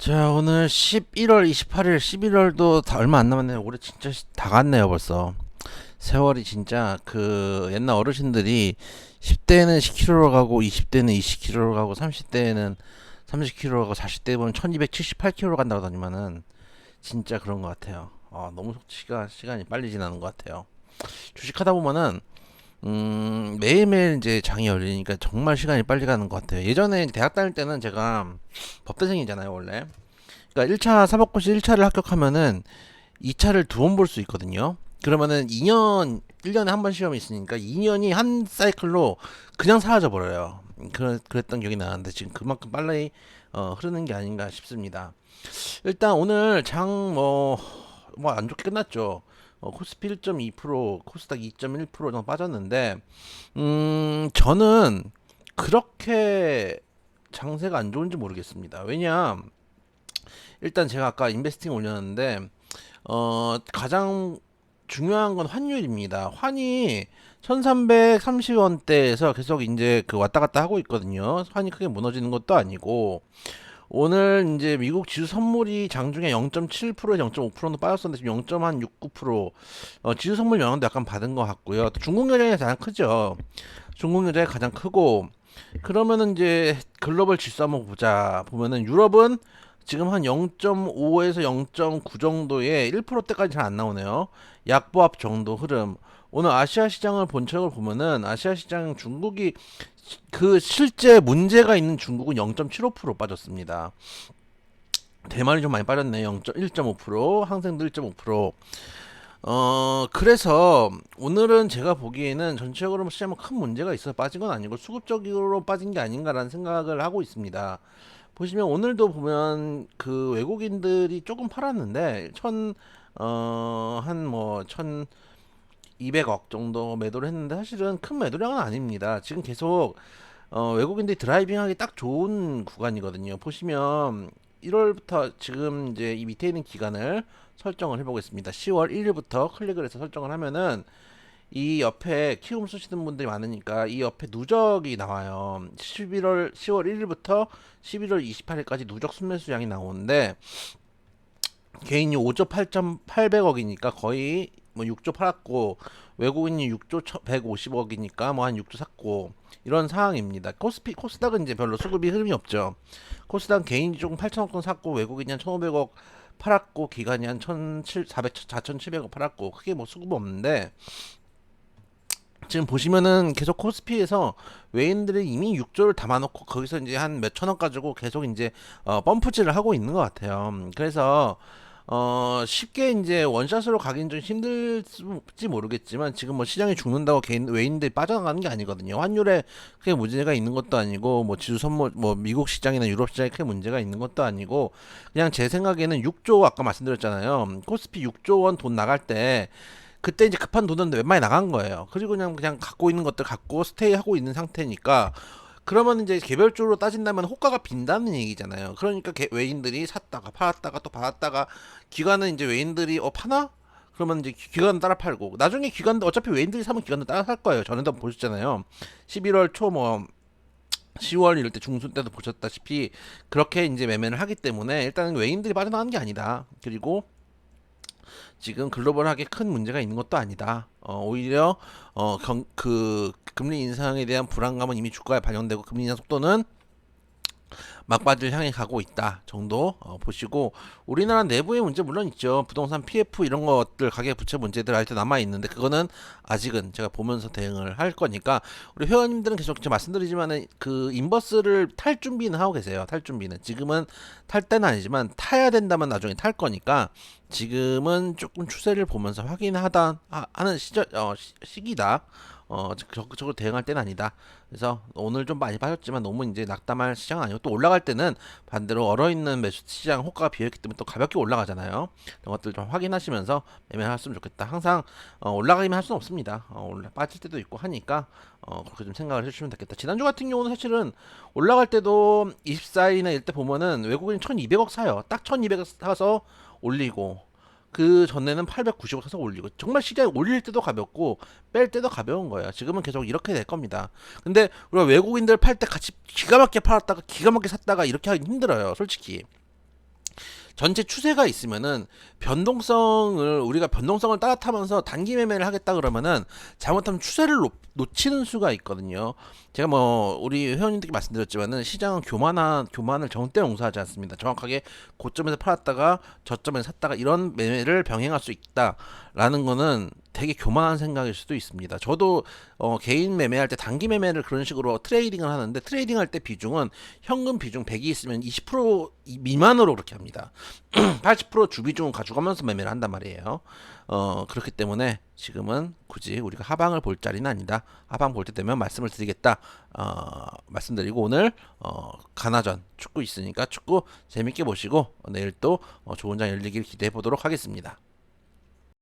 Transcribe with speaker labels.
Speaker 1: 자, 오늘 11월 28일, 11월도 다 얼마 안 남았네요. 올해 진짜 시- 다 갔네요, 벌써. 세월이 진짜 그 옛날 어르신들이 10대는 10km로 가고 20대는 20km로 가고 30대는 30km로 가고 40대 보면 1278km로 간다고 하더니만은 진짜 그런 것 같아요. 아, 너무 시간, 시간이 빨리 지나는 것 같아요. 주식하다 보면은 음, 매일매일 이제 장이 열리니까 정말 시간이 빨리 가는 것 같아요. 예전에 대학 다닐 때는 제가 법대생이잖아요, 원래. 그러니까 1차 사법고시 1차를 합격하면은 2차를 두 번 볼 수 있거든요. 그러면은 2년, 1년에 한 번 시험이 있으니까 2년이 한 사이클로 그냥 사라져 버려요. 그, 그랬던 기억이 나는데 지금 그만큼 빨리 어, 흐르는 게 아닌가 싶습니다. 일단 오늘 장 뭐, 뭐 안 좋게 끝났죠. 어, 코스피 1.2%, 코스닥 2.1% 정도 빠졌는데, 음, 저는 그렇게 장세가 안 좋은지 모르겠습니다. 왜냐, 일단 제가 아까 인베스팅 올렸는데 어 가장 중요한 건 환율입니다. 환이 1330원대에서 계속 이제 그 왔다 갔다 하고 있거든요. 환이 크게 무너지는 것도 아니고 오늘 이제 미국 지수 선물이 장중에 0.7%에서 0.5%도 빠졌었는데 지금 0.69% 어, 지수 선물 영향도 약간 받은 것 같고요. 또 중국 여전이 가장 크죠. 중국 여전이 가장 크고 그러면은 이제 글로벌 지수 한번 보자 보면은 유럽은 지금 한 0.5에서 0.9 정도의 1%대까지 잘 안 나오네요. 약보합 정도 흐름. 오늘 아시아 시장을 본격을 보면은 아시아 시장 중국이 그 실제 문제가 있는 중국은 0.75% 빠졌습니다. 대만이 좀 많이 빠졌네. 0.1.5%, 항생도 1.5%. 어, 그래서 오늘은 제가 보기에는 전체적으로 시장은 큰 문제가 있어서 빠진 건 아니고 수급적으로 빠진 게 아닌가라는 생각을 하고 있습니다. 보시면 오늘도 보면 그 외국인들이 조금 팔았는데 천, 어, 한 뭐, 천, 200억 정도 매도를 했는데 사실은 큰 매도량은 아닙니다. 지금 계속 어, 외국인들이 드라이빙하기 딱 좋은 구간이거든요. 보시면 1월부터 지금 이제 이 밑에 있는 기간을 설정을 해보겠습니다. 10월 1일부터 클릭을 해서 설정을 하면은 이 옆에 키움 쓰시는 분들이 많으니까 이 옆에 누적이 나와요. 11월 10월 1일부터 11월 28일까지 누적 순매수량이 나오는데 개인이 5조 8,800억이니까 거의 뭐 6조 팔았고 외국인이 6조 150억이니까 뭐 한 6조 샀고 이런 상황입니다. 코스피 코스닥은 이제 별로 수급이 흐름이 없죠. 코스닥 개인이 조금 8천억 돈 샀고 외국인이 한 1,500억 팔았고 기관이 한 1,700, 4,700억 팔았고 크게 뭐 수급 없는데 지금 보시면은 계속 코스피에서 외인들이 이미 6조를 담아놓고 거기서 이제 한 몇 천억 가지고 계속 이제 어, 펌프질을 하고 있는 것 같아요. 음, 그래서 어 쉽게 이제 원샷으로 가긴 좀 힘들지 모르겠지만 지금 뭐 시장이 죽는다고 개인 외인들이 빠져나가는 게 아니거든요. 환율에 크게 문제가 있는 것도 아니고 뭐 지수 선물 뭐 미국 시장이나 유럽 시장에 크게 문제가 있는 것도 아니고 그냥 제 생각에는 6조 아까 말씀드렸잖아요. 코스피 6조 원 돈 나갈 때 그때 이제 급한 돈은 웬만히 나간 거예요. 그리고 그냥 그냥 갖고 있는 것들 갖고 스테이 하고 있는 상태니까 그러면 이제 개별적으로 따진다면 호가가 빈다는 얘기잖아요. 그러니까 개- 외인들이 샀다가 팔았다가 또 팔았다가 기관은 이제 외인들이 어 파나? 그러면 이제 기- 기관 따라 팔고 나중에 기관도 어차피 외인들이 사면 기관도 따라 살 거예요. 전에도 보셨잖아요. 11월 초뭐 10월 이럴 때 중순 때도 보셨다시피 그렇게 이제 매매를 하기 때문에 일단은 외인들이 빠져나가는 게 아니다. 그리고 지금 글로벌하게 큰 문제가 있는 것도 아니다. 어, 오히려 어, 경, 그 금리 인상에 대한 불안감은 이미 주가에 반영되고 금리 인상 속도는 막바지를 향해 가고 있다 정도 어, 보시고 우리나라 내부의 문제 물론 있죠. 부동산 PF 이런 것들 가계 부채 문제들 아직도 남아 있는데 그거는 아직은 제가 보면서 대응을 할 거니까 우리 회원님들은 계속 제가 말씀드리지만은 그 인버스를 탈 준비는 하고 계세요. 탈 준비는. 지금은 탈 때는 아니지만 타야 된다면 나중에 탈 거니까 지금은 조금 추세를 보면서 확인하다 하- 하는 시절 어, 시, 시기다. 어 적극적으로 대응할 때는 아니다. 그래서 오늘 좀 많이 빠졌지만 너무 이제 낙담할 시장은 아니고 또 올라갈 때는 반대로 얼어있는 매수 시장 호가가 비어있기 때문에 또 가볍게 올라가잖아요. 이런 것들 좀 확인하시면서 매매하셨으면 좋겠다. 항상 어, 올라가기만 할 수는 없습니다. 어, 올라 빠질 때도 있고 하니까 어, 그렇게 좀 생각을 해주시면 되겠다. 지난주 같은 경우는 사실은 올라갈 때도 24일이나 이때 보면은 외국인 1,200억 사요. 딱 1,200억 사서 올리고 그 전에는 890억 사서 올리고 정말 시장이 올릴 때도 가볍고 뺄 때도 가벼운 거예요. 지금은 계속 이렇게 될 겁니다. 근데 우리가 외국인들 팔 때 같이 기가 막히게 팔았다가 기가 막히게 샀다가 이렇게 하기 힘들어요. 솔직히. 전체 추세가 있으면은 변동성을 우리가 변동성을 따라 타면서 단기 매매를 하겠다 그러면은 잘못하면 추세를 놓, 놓치는 수가 있거든요. 제가 뭐 우리 회원님들께 말씀드렸지만은 시장은 교만한 교만을 정대 용서하지 않습니다. 정확하게 고점에서 팔았다가 저점에서 샀다가 이런 매매를 병행할 수 있다라는 거는 되게 교만한 생각일 수도 있습니다. 저도 어, 개인 매매할 때 단기 매매를 그런 식으로 트레이딩을 하는데 트레이딩 할 때 비중은 현금 비중 100이 있으면 20% 이- 미만으로 그렇게 합니다. 80% 주비중은 가져가면서 매매를 한단 말이에요. 어, 그렇기 때문에 지금은 굳이 우리가 하방을 볼 자리는 아니다. 하방 볼 때 되면 말씀을 드리겠다. 어, 말씀드리고 오늘 어, 가나전 축구 있으니까 축구 재밌게 보시고 내일 또 어, 좋은 장 열리길 기대해 보도록 하겠습니다.